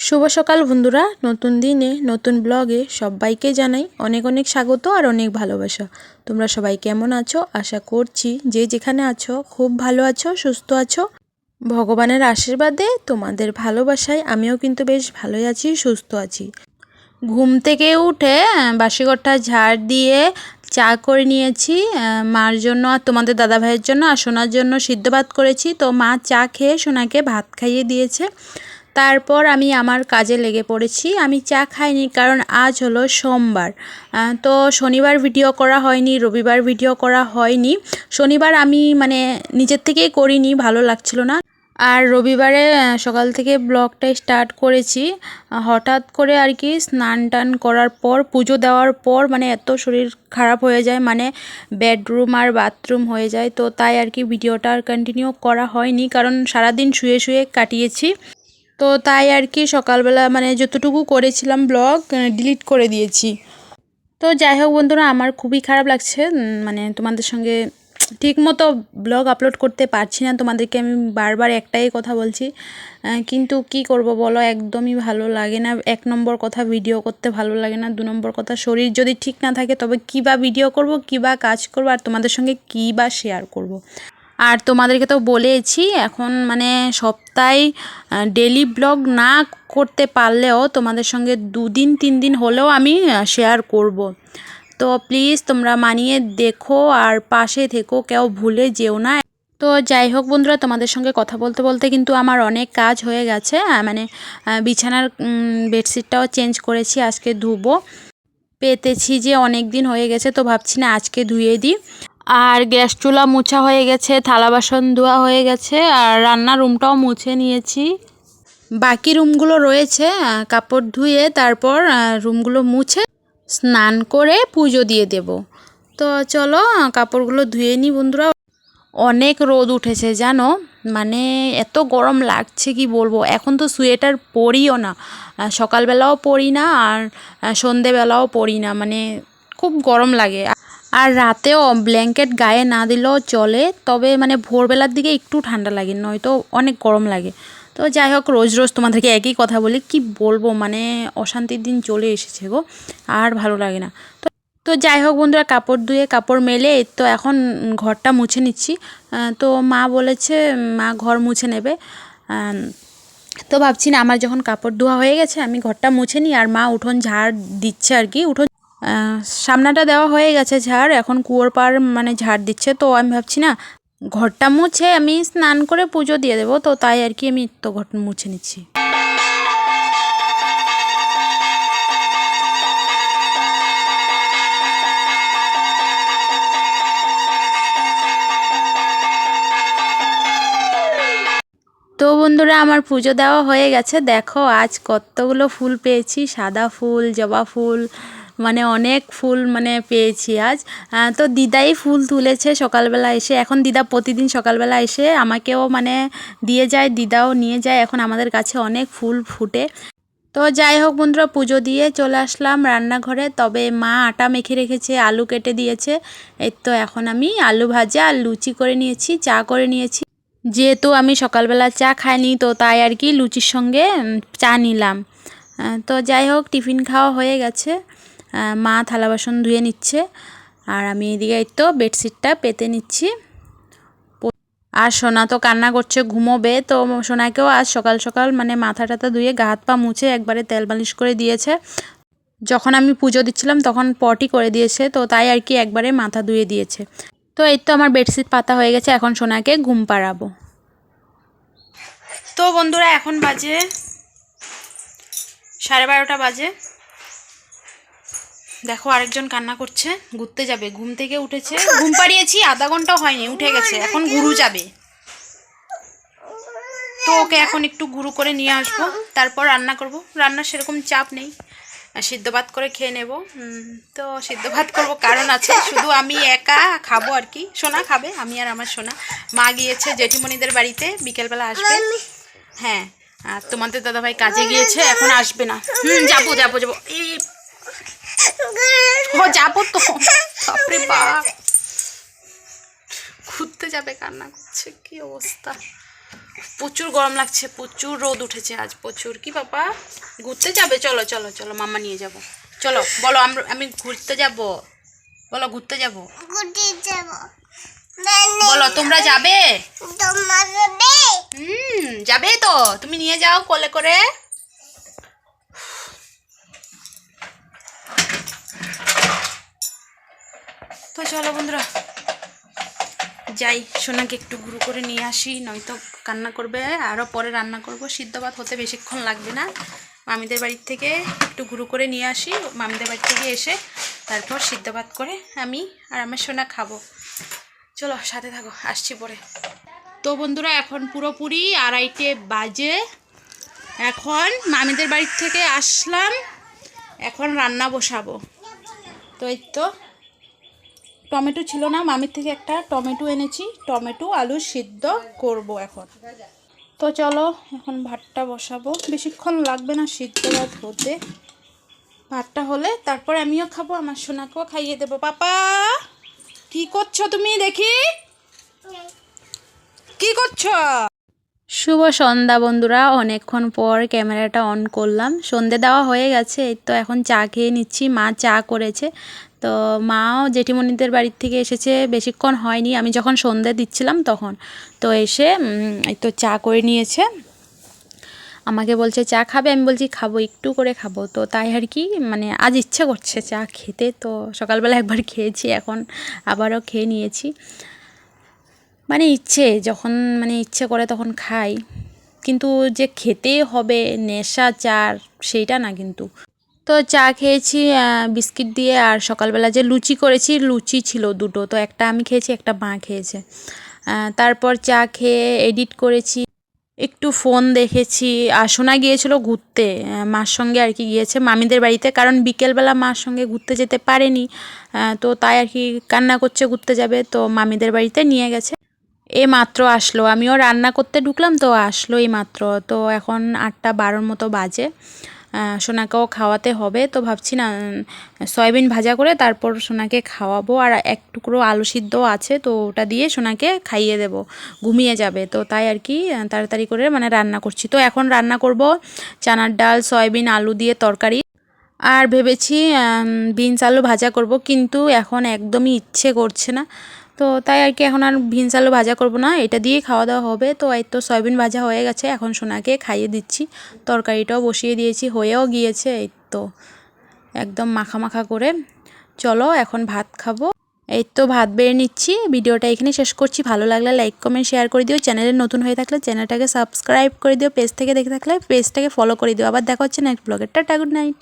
শুভ সকাল বন্ধুরা। নতুন দিনে, নতুন ব্লগে সবাইকে জানাই অনেক অনেক স্বাগত আর অনেক ভালোবাসা। তোমরা সবাই কেমন আছো? আশা করছি যে যেখানে আছো, খুব ভালো আছো, সুস্থ আছো। ভগবানের আশীর্বাদে তোমাদের ভালোবাসায় আমিও কিন্তু বেশ ভালোই আছি, সুস্থ আছি। ঘুম থেকে উঠে বাসিঘরটা ঝাড় দিয়ে চা করে নিয়েছি। মার জন্য আর তোমাদের দাদা ভাইয়ের জন্য আর সোনার জন্য সিদ্ধ ভাত করেছি। তো মা চা খেয়ে সোনাকে ভাত খাইয়ে দিয়েছে। তারপর আমি আমার কাজে লেগে পড়েছি। আমি চা খাইনি কারণ আজ হলো সোমবার। তো শনিবার ভিডিও করা হয়নি, রবিবার ভিডিও করা হয়নি। শনিবার আমি মানে নিজের থেকেই করিনি, ভালো লাগছিল না। আর রবিবারে সকাল থেকে ব্লগটা স্টার্ট করেছি। হঠাৎ করে আর কি স্নান টান করার পর, পুজো দেওয়ার পর মানে এত শরীর খারাপ হয়ে যায় মানে বেডরুম আর বাথরুম হয়ে যায়। তো তাই আর কি ভিডিওটা আর কন্টিনিউ করা হয়নি। কারণ সারাদিন শুয়ে শুয়ে কাটিয়েছি। তো তাই আর কি সকালবেলা মানে যতটুকু করেছিলাম ব্লগ ডিলিট করে দিয়েছি। তো যাই হোক বন্ধুরা, আমার খুবই খারাপ লাগছে মানে তোমাদের সঙ্গে ঠিক মতো ব্লগ আপলোড করতে পারছি না, তোমাদেরকে আমি বারবার একটাই কথা বলছি। কিন্তু কি করব বলো, একদমই ভালো লাগে না। এক নম্বর কথা ভিডিও করতে ভালো লাগে না, দু নম্বর কথা শরীর যদি ঠিক না থাকে, তবে কী বা ভিডিও করব, কী বা কাজ করব, আর তোমাদের সঙ্গে কী বা শেয়ার করব। আর তোমাদেরকে তো বলেছি এখন মানে সপ্তাহে ডেলি ব্লগ না করতে পারলেও তোমাদের সঙ্গে দুদিন তিন দিন হলেও আমি শেয়ার করব। তো প্লিজ তোমরা মানিয়ে দেখো আর পাশে থেকো, কেউ ভুলে যেও না। তো যাই হোক বন্ধুরা, তোমাদের সঙ্গে কথা বলতে বলতে কিন্তু আমার অনেক কাজ হয়ে গেছে মানে বিছানার বেডশিটটাও চেঞ্জ করেছি, আজকে ধুবো। পেতেছি যে অনেক দিন হয়ে গেছে, তো ভাবছি না আজকে ধুয়ে দিই। আর গ্যাস চুলা মোছা হয়ে গেছে, থালা বাসন ধোয়া হয়ে গেছে, আর রান্নার রুমটাও মুছে নিয়েছি। বাকি রুমগুলো রয়েছে, কাপড় ধুয়ে তারপর রুমগুলো মুছে স্নান করে পুজো দিয়ে দেব। তো চলো কাপড়গুলো ধুয়ে নিই বন্ধুরা। অনেক রোদ উঠেছে, জানো? মানে এত গরম লাগছে, কি বলব? এখন তো সোয়েটার পরিও না। সকালবেলাও পরি না, আর সন্ধেবেলাও পরি না। মানে খুব গরম লাগে। আর রাতেও ব্ল্যাঙ্কেট গায়ে না দিলেও চলে, তবে মানে ভোরবেলার দিকে একটু ঠান্ডা লাগে, নয়তো অনেক গরম লাগে। তো যাই হোক, রোজ রোজ তোমাদেরকে একই কথা বলি, কি বলব মানে অশান্তির দিন চলে এসেছে গো, আর ভালো লাগে না। তো তো যাই হোক বন্ধুরা, কাপড় ধুয়ে কাপড় মেলে তো এখন ঘরটা মুছে নিচ্ছি। তো মা বলেছে, মা ঘর মুছে নেবে। তো ভাবছি না, আমার যখন কাপড় ধোয়া হয়ে গেছে, আমি ঘরটা মুছে নিই, আর মা উঠোন ঝাড় দিচ্ছে আর কি, উঠোন সামনাটা দেওয়া হয়ে গেছে ঝাড়, এখন কুয়োর পার মানে ঝাড় দিচ্ছে, তো আমি ভাবছি না, ঘরটা মুছে আমি স্নান করে পুজো দিয়ে দেবো, তো তাই আর কি আমি তো ঘর মুছে নিচ্ছি। তো বন্ধুরা, আমার পুজো দেওয়া হয়ে গেছে, দেখো আজ কতগুলো ফুল পেয়েছি, সাদা ফুল, জবা ফুল মানে অনেক ফুল মানে পেয়েছি আজ। তো দিদাই ফুল তুলেছে সকালবেলা এসে। এখন দিদা প্রতিদিন সকালবেলা এসে আমাকেও মানে দিয়ে যায়, দিদাও নিয়ে যায়। এখন আমাদের কাছে অনেক ফুল ফুটে। তো যাই হোক বন্ধুরা, পুজো দিয়ে চলে আসলাম রান্নাঘরে। তবে মা আটা মেখে রেখেছে, আলু কেটে দিয়েছে। এই তো এখন আমি আলু ভাজা আর লুচি করে নিয়েছি, চা করে নিয়েছি। যেহেতু আমি সকালবেলা চা খাইনি, তো তাই আর কি লুচির সঙ্গে চা নিলাম। তো যাই হোক, টিফিন খাওয়া হয়ে গেছে। মা থালা বাসন ধুয়ে নিচ্ছে। আর আমি এদিকে তো বেডশিটটা পেতে নিচ্ছি। আর সোনা তো কান্না করছে, ঘুমোবে। তো সোনাকেও আজ সকাল সকাল মানে মাথা টাথা ধুয়ে গা হাত পা মুছে একবারে তেল মালিশ করে দিয়েছে। যখন আমি পুজো দিচ্ছিলাম তখন পটি করে দিয়েছে, তো তাই আর কি একবারে মাথা ধুয়ে দিয়েছে। তো এই তো আমার বেডশিট পাতা হয়ে গেছে, এখন সোনাকে ঘুম পাড়াবো। তো বন্ধুরা এখন বাজে সাড়ে বারোটা বাজে। দেখো আরেকজন কান্না করছে ঘুরতে যাবে ঘুম থেকে উঠেছে ঘুম পাড়িয়েছি আধা ঘন্টাও হয়নি উঠে গেছে এখন গুরু যাবে। তো ওকে এখন একটু গুরু করে নিয়ে আসব তারপর রান্না করব রান্নার সেরকম চাপ নেই সিদ্ধ ভাত করে খেয়ে নেব তো সিদ্ধ ভাত করব কারণ আছে শুধু আমি একা খাব আর কি সোনা খাবে আমি আর আমার সোনা মা গিয়েছে জেঠিমণিদের বাড়িতে বিকেলবেলা আসবে হ্যাঁ আর তোমাদের দাদাভাই কাজে গিয়েছে এখন আসবে না হুম যাব যাব যাব এই ও যাব তো। বাপরে বাপ। ঘুরতে যাবে কান্না করছে কি অবস্থা? প্রচুর গরম লাগছে প্রচুর রোদ উঠেছে আজ প্রচুর। কি বাবা? ঘুরতে যাবে? চলো চলো চলো মাম্মা নিয়ে যাব। চলো বলো আমি ঘুরতে যাব। বলো ঘুরতে যাব? বলো তোমরা যাবে? হুম যাবে তো। তুমি নিয়ে যাও কোলে করে। চলো বন্ধুরা। যাই, সোনাকে একটু গুঁড়ো করে নিয়ে আসি, নয়তো কান্না করবে আরও পরে রান্না করব। সিদ্ধ ভাত হতে বেশিক্ষণ লাগবে না। মামিদের বাড়ির থেকে একটু গুঁড়ো করে নিয়ে আসি। মামিদের বাড়ি থেকে এসে তারপর সিদ্ধ ভাত করে আমি আর আমার সোনা খাব। চলো, সাথে থাকো, আসছি পরে। তো বন্ধুরা, এখন পুরোপুরি আড়াইটে বাজে। এখন মামিদের বাড়ির থেকে আসলাম। এখন রান্না বসাবো। তো এই তো। টমেটো ছিল না, মামির থেকে একটা টমেটো এনেছি। টমেটো, আলু সিদ্ধ করব এখন। তো চলো, এখন ভাতটা বসাবো। বেশিক্ষণ লাগবে না সিদ্ধ ভাত হতে। ভাতটা হলে তারপর আমিও খাব, আমার সোনাকেও খাইয়ে দেবো। পাপা, কি করছ তুমি দেখি? কি করছ? শুভ সন্ধ্যা বন্ধুরা, অনেকক্ষণ পর ক্যামেরাটা অন করলাম। সন্ধে দেওয়া হয়ে গেছে তো এখন চা খেয়ে নিচ্ছি। মা চা করেছে। তো মাও জেঠিমণিদের বাড়ির থেকে এসেছে, বেশিক্ষণ হয়নি। আমি যখন সন্ধে দিচ্ছিলাম তখন। তো এসে এই তো চা করে নিয়েছে। আমাকে বলছে, চা খাবে? আমি বলছি, খাব, একটু করে খাব। তো তাই আর কি মানে আজ ইচ্ছে করছে চা খেতে। তো সকালবেলা একবার খেয়েছি, এখন আবারও খেয়ে নিয়েছি। মানে ইচ্ছে, যখন মানে ইচ্ছে করে তখন খাই। কিন্তু যে খেতে হবে, নেশা, চার, সেইটা না কিন্তু। তো চা খেয়েছি বিস্কিট দিয়ে আর সকালবেলা যে লুচি করেছি, লুচি ছিল দুটো। তো একটা আমি খেয়েছি, একটা মা খেয়েছে। তারপর চা খেয়ে এডিট করেছি। একটু ফোন দেখেছি। আর শোনা গিয়েছিল ঘুরতে। মার সঙ্গে আর কি গিয়েছে, মামিদের বাড়িতে। কারণ বিকেলবেলা মার সঙ্গে ঘুরতে যেতে পারেনি। তো তাই আর কি কান্না করছে, ঘুরতে যাবে। তো মামিদের বাড়িতে নিয়ে গেছে। এ মাত্র আসলো। আমিও রান্না করতে ঢুকলাম, তো আসলো এই মাত্র। তো এখন আটটা বারোর মতো বাজে। সোনাকেও খাওয়াতে হবে। তো ভাবছি না সয়াবিন ভাজা করে তারপর সোনাকে খাওয়াবো। আর এক টুকরো আলু সিদ্ধ আছে, তো ওটা দিয়ে সোনাকে খাইয়ে দেব। ঘুমিয়ে যাবে। তো তাই আর কি তাড়াতাড়ি করে মানে রান্না করছি। তো এখন রান্না করব চানার ডাল, সয়াবিন, আলু দিয়ে তরকারি। আর ভেবেছি বিনস আলু ভাজা করব। কিন্তু এখন একদমই ইচ্ছে করছে না। তো তাই আর কি এখন আর বিনস আলু ভাজা করব না, এটা দিয়ে খাওয়া দাওয়া হবে। তো এই তো সয়াবিন ভাজা হয়ে গেছে, এখন সোনাকে খাইয়ে দিচ্ছি। তরকারিটাও বসিয়ে দিয়েছি, হয়েও গিয়েছে এই তো। একদম মাখা মাখা করে। চলো এখন ভাত খাব। এই তো ভাত বেড়ে নিচ্ছি, ভিডিওটা এখানে শেষ করছি। ভালো লাগলে লাইক, কমেন্ট, শেয়ার করে দিও। চ্যানেলে নতুন হয়ে থাকলে চ্যানেলটাকে সাবস্ক্রাইব করে দিও। পেজ থেকে দেখে থাকলে পেজটাকে ফলো করে দিও। আবার দেখা হচ্ছে নেক্সট ব্লগের টাটা গুড নাইট